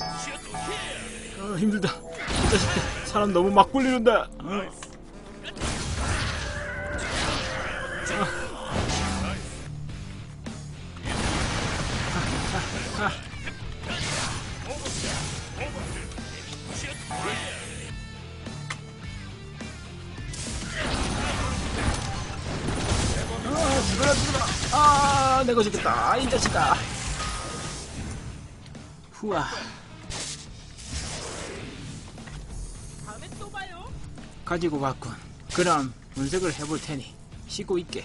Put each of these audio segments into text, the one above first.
어, 힘들다. 사람 너무 막 굴리는다. 어. 아. 아, 내가 죽겠다. 아, 이 자식아. 후아. 가지고 왔군. 그럼 분석을 해볼 테니 쉬고 있게.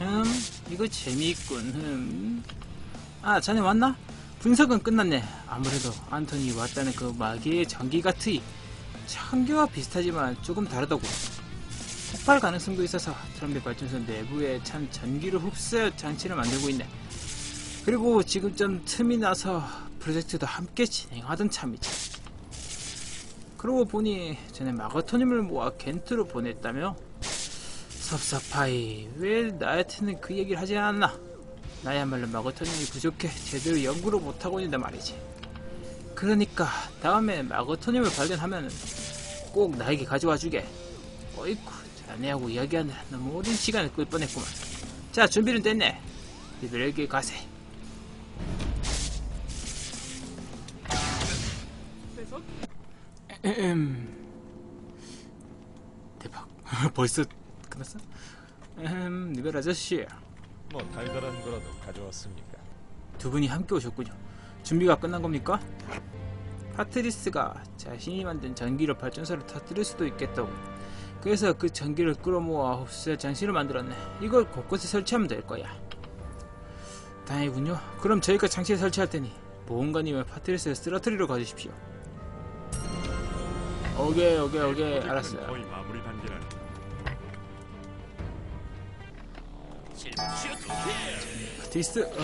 음, 이거 재미있군. 음. 아, 자네 왔나? 분석은 끝났네. 아무래도 안토니 왔다는 그 마계의 전기 같으이 전기와 비슷하지만 조금 다르더군. 폭발 가능성도 있어서 트럼펫 발전소 내부에 참 전기를 흡수할 장치를 만들고 있네. 그리고 지금 좀 틈이 나서 프로젝트도 함께 진행하던 참이지. 그러고 보니 전에 마거토님을 모아 겐트로 보냈다며? 섭섭하이 왜 나한테는 그 얘기를 하지 않았나? 나야말로 마거토님이 부족해 제대로 연구를 못하고 있는데 말이지 그러니까 다음에 마거토님을 발견하면 꼭 나에게 가져와 주게 어이쿠 자네하고 이야기하느라 너무 오랜 시간을 끌 뻔했구만 자 준비는 됐네 이들에게 가세. 대박. 벌써 끝났어? 음, 니벨 아저씨. 뭐 달달한 거라도 가져왔습니까? 두 분이 함께 오셨군요. 준비가 끝난 겁니까? 파트리스가 자신이 만든 전기로 발전소를 터뜨릴 수도 있겠다고. 그래서 그 전기를 끌어모아 흡수할 장치를 만들었네. 이걸 곳곳에 설치하면 될 거야. 다행이군요. 그럼 저희가 장치를 설치할 테니 보험관님은 파트리스를 쓰러뜨리러 가주십시오. 오케이 오케이 오케이. 알았어요. 거의 마무리 단계라 바티스트 어.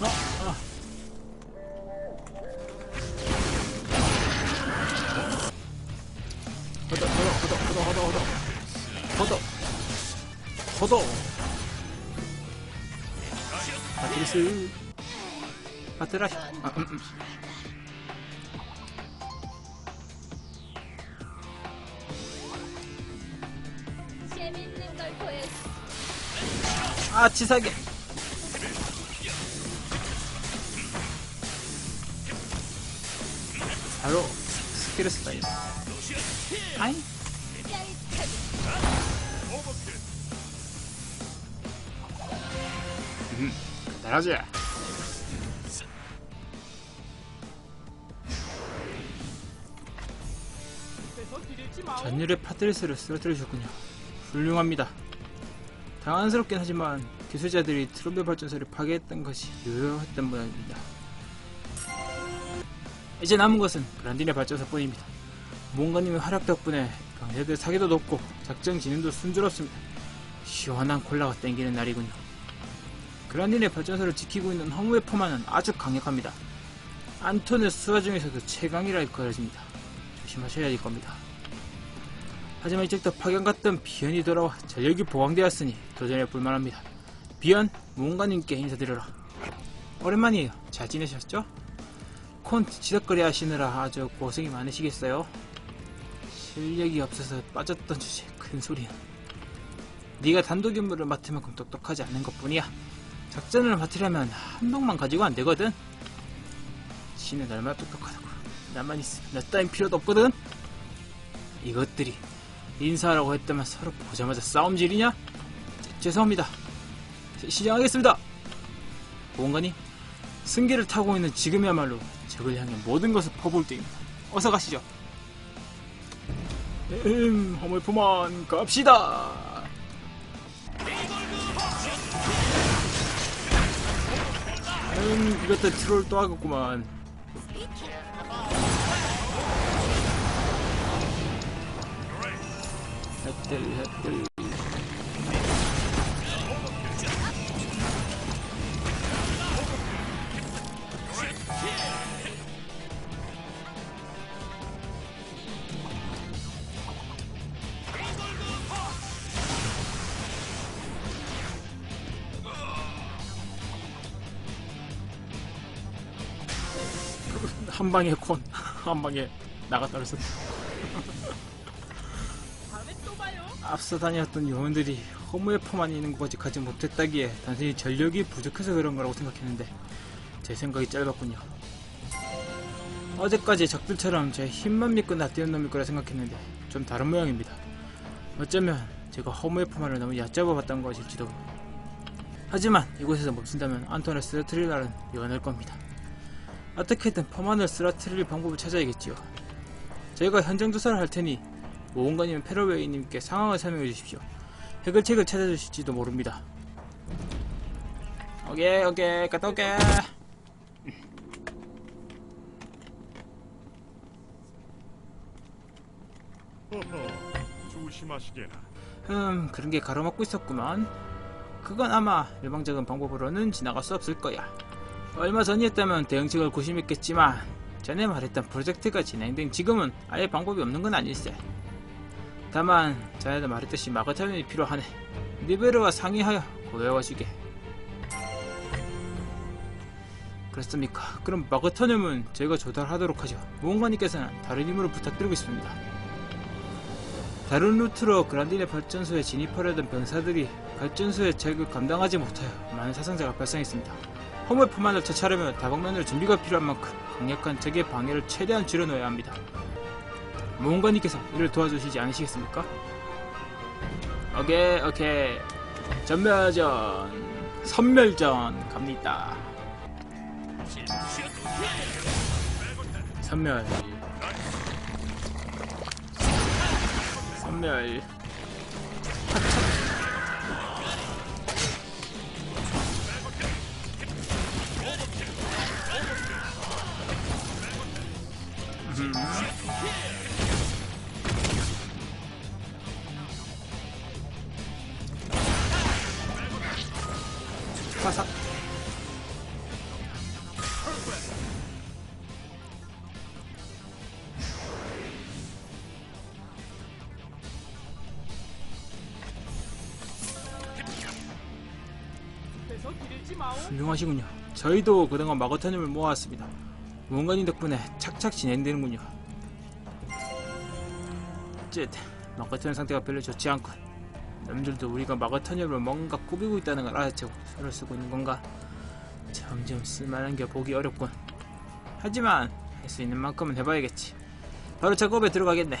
어, 어. 허덕 허덕 허덕 허덕 허덕 허덕 허덕 바티스 바트라시 아, 음, 음. 아 치사하게. 바로 스킬을 쓰다 이거 아이. 음, 마. 전율의 파트리스를 쓰러뜨리셨군요. 훌륭합니다 당황스럽긴 하지만 기술자들이 트럼펫 발전소를 파괴했던 것이 유효했던 모양입니다. 이제 남은 것은 그란딘의 발전소뿐입니다. 몽가님의 활약 덕분에 병사들 사기도 높고 작전 진행도 순조롭습니다. 시원한 콜라가 땡기는 날이군요. 그란딘의 발전소를 지키고 있는 허무의 포만은 아주 강력합니다. 안톤의 수하 중에서도 최강이라 일컬어집니다. 조심하셔야 할 겁니다 하지만 이제부터 파견 갔던 비연이 돌아와 전력이 보강되었으니 도전해 볼만합니다. 비연, 무언가님께 인사드려라. 오랜만이에요. 잘 지내셨죠? 콘트 지덕거리 하시느라 아주 고생이 많으시겠어요? 실력이 없어서 빠졌던 주제 큰 소리야. 네가 단독 임무를 맡을 만큼 똑똑하지 않은 것뿐이야. 작전을 맡으려면 한 명만 가지고 안 되거든. 지는 얼마나 똑똑하다고. 나만 있으면 나 따윈 필요도 없거든. 이것들이 인사하라고 했다면 서로 보자마자 싸움질이냐? 제- 죄송합니다. 시- 시작하겠습니다. 보건관님, 승기를 타고 있는 지금이야말로 적을 향해 모든 것을 퍼부을 때입니다. 어서 가시죠. 음, 허물포만 갑시다. 음, 이것도 트롤 또 하겠구만. 한 방에 콘, 한 방에 나갔다 그랬어. 앞서 다녔던 요원들이 허무의 포만 있는 곳까지 가지 못했다기에 단순히 전력이 부족해서 그런 거라고 생각했는데 제 생각이 짧았군요. 어제까지 적들처럼 제 힘만 믿고 나뛰는 놈일 거라 생각했는데 좀 다른 모양입니다. 어쩌면 제가 허무의 포만을 너무 얕잡아 봤던 것일지도. 하지만 이곳에서 멈춘다면 안톤을 쓰러뜨릴 날은 요원할 겁니다. 어떻게든 포만을 쓰러뜨릴 방법을 찾아야겠지요. 저희가 현장 조사를 할 테니 모험가님 페러웨이님께 상황을 설명해 주십시오. 해결책을 찾아주실지도 모릅니다. 오케이 오케이 갔다 올게. 조심하시게나. 음 그런 게 가로막고 있었구만. 그건 아마 일방적인 방법으로는 지나갈 수 없을 거야. 얼마 전이었다면 대응책을 고심했겠지만 전에 말했던 프로젝트가 진행된 지금은 아예 방법이 없는 건 아닐세. 다만 전에도 말했듯이 마가타임이 필요하네. 리베르와 상의하여 고여와주게. 그렇습니까? 그럼 마그타늄은 저희가 조달하도록 하죠. 모험가님께서는 다른 힘으로 부탁드리고 있습니다. 다른 루트로 그란디네 발전소에 진입하려던 병사들이 발전소의 적을 감당하지 못하여 많은 사상자가 발생했습니다. 허물 포만을 처치하려면 다방면으로 준비가 필요한 만큼 강력한 적의 방해를 최대한 줄여놓아야 합니다. 모험가님께서 이를 도와주시지 않으시겠습니까? 오케이 오케이 전멸전 선멸전 갑니다. 선멸 선멸 음. 훌륭하시군요. 저희도 그동안 마거타님을 모아왔습니다. 무언가님 덕분에 착착 진행되는군요. 쯧, 마거타님 상태가 별로 좋지 않군. 남들도 우리가 마거타님을 뭔가 꾸미고 있다는 걸 알아채고 손을 쓰고 있는 건가? 점점 쓸만한 게 보기 어렵군. 하지만 할 수 있는 만큼은 해봐야겠지. 바로 작업에 들어가겠네.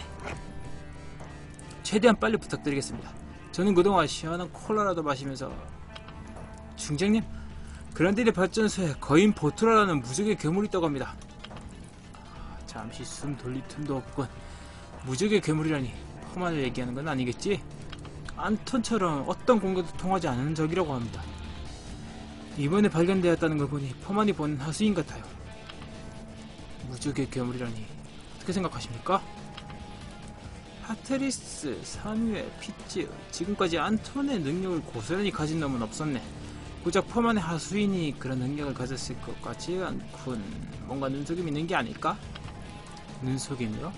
최대한 빨리 부탁드리겠습니다. 저는 그동안 시원한 콜라라도 마시면서 중장님, 그란디네 발전소에 거인 보트라라는 무적의 괴물이 있다고 합니다. 아, 잠시 숨 돌릴 틈도 없군. 무적의 괴물이라니 포만을 얘기하는 건 아니겠지? 안톤처럼 어떤 공격도 통하지 않는 적이라고 합니다. 이번에 발견되었다는 걸 보니 포만이 보는 하수인 같아요. 무적의 괴물이라니 어떻게 생각하십니까? 하테리스, 사뮤엘, 피츠 지금까지 안톤의 능력을 고스란히 가진 놈은 없었네. 고작 포만의 하수인이 그런 능력을 가졌을 것 같지 않군. 뭔가 눈속임이 있는 게 아닐까? 눈속임이요?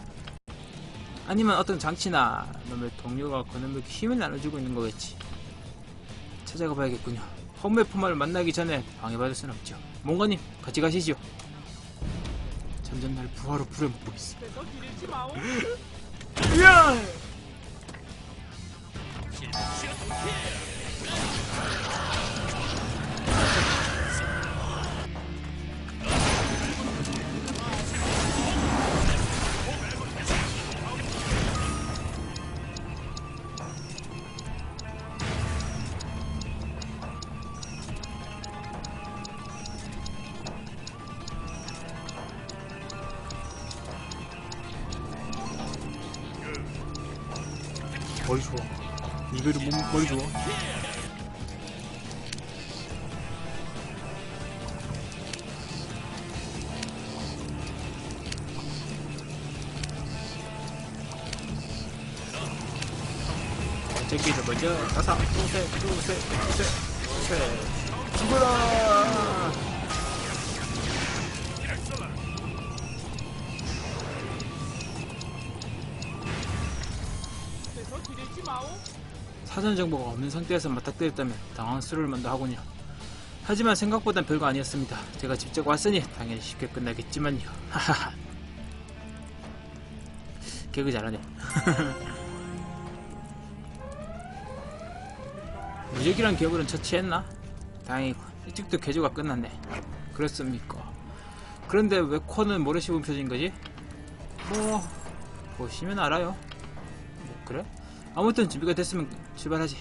아니면 어떤 장치나 놈의 동료가 그놈에게 힘을 나눠주고 있는 거겠지. 찾아가 봐야겠군요. 허무의 포만을 만나기 전에 방해받을 순 없죠. 몽가님, 같이 가시죠. 점점 날 부하로 부려먹고 있어. 야! 머리 좋아. 이거를 몸 머리 좋아. 저기를 먼저 가사. 두세 두세 두세. 두세. 죽어라 사전 정보가 없는 상태에서 맞닥뜨렸다면 당황스러울 만도 하군요. 하지만 생각보단 별거 아니었습니다. 제가 직접 왔으니 당연히 쉽게 끝나겠지만요. 개그 잘하네. 무적이란 기업은 처치했나? 다행이고 일찍도 개조가 끝났네. 그렇습니까? 그런데 왜 코는 모래 씹은 표정인 거지? 뭐 보시면 알아요. 뭐 그래? 아무튼 준비가 됐으면 출발하지.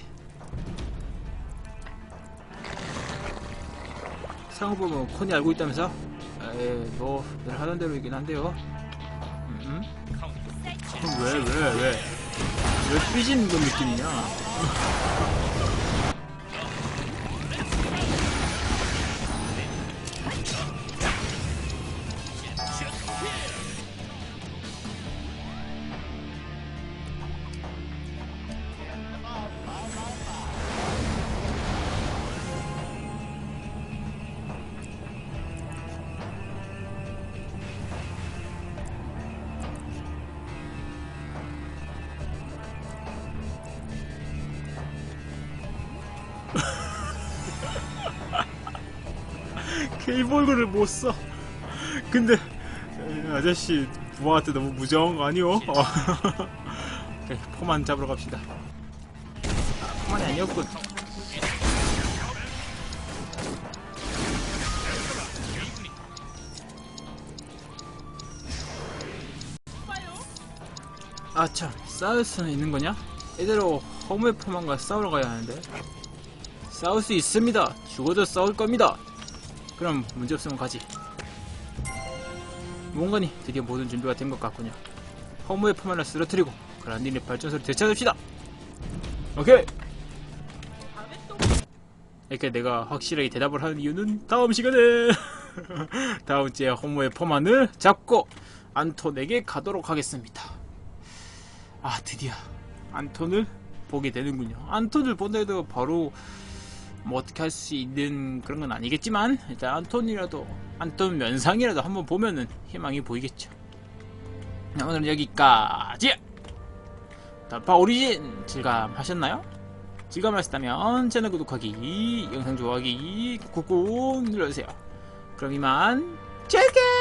상호 보면 콘이 알고 있다면서? 에이 뭐늘 하던 대로이긴 한데요. 음? 왜왜 왜? 왜 삐지는 건 느낌이냐? 케이볼그를 못 써. 근데 에, 아저씨 부하한테 너무 무정한 거 아니오? 어. 포만 잡으러 갑시다. 아, 포만이 아니었군. 아참 싸울 수는 있는 거냐? 이대로 허무의 포만과 싸우러 가야 하는데 싸울 수 있습니다 죽어도 싸울 겁니다 그럼 문제없으면 가지. 뭔가니 드디어 모든 준비가 된 것 같군요. 허무의 포만을 쓰러뜨리고 그란딘의 발전소를 되찾읍시다. 오케이. 이렇게 내가 확실하게 대답을 하는 이유는 다음 시간에. 다음 주에 허무의 포만을 잡고 안톤에게 가도록 하겠습니다. 아 드디어 안톤을 보게 되는군요. 안톤을 본다 해도 바로 뭐 어떻게 할 수 있는 그런 건 아니겠지만 일단 안톤이라도 안톤 면상이라도 한번 보면은 희망이 보이겠죠. 자, 오늘은 여기까지. 다파 오리진 즐감하셨나요? 즐거우셨다면 채널 구독하기, 영상 좋아하기 꾹꾹 눌러주세요. 그럼 이만 잘게!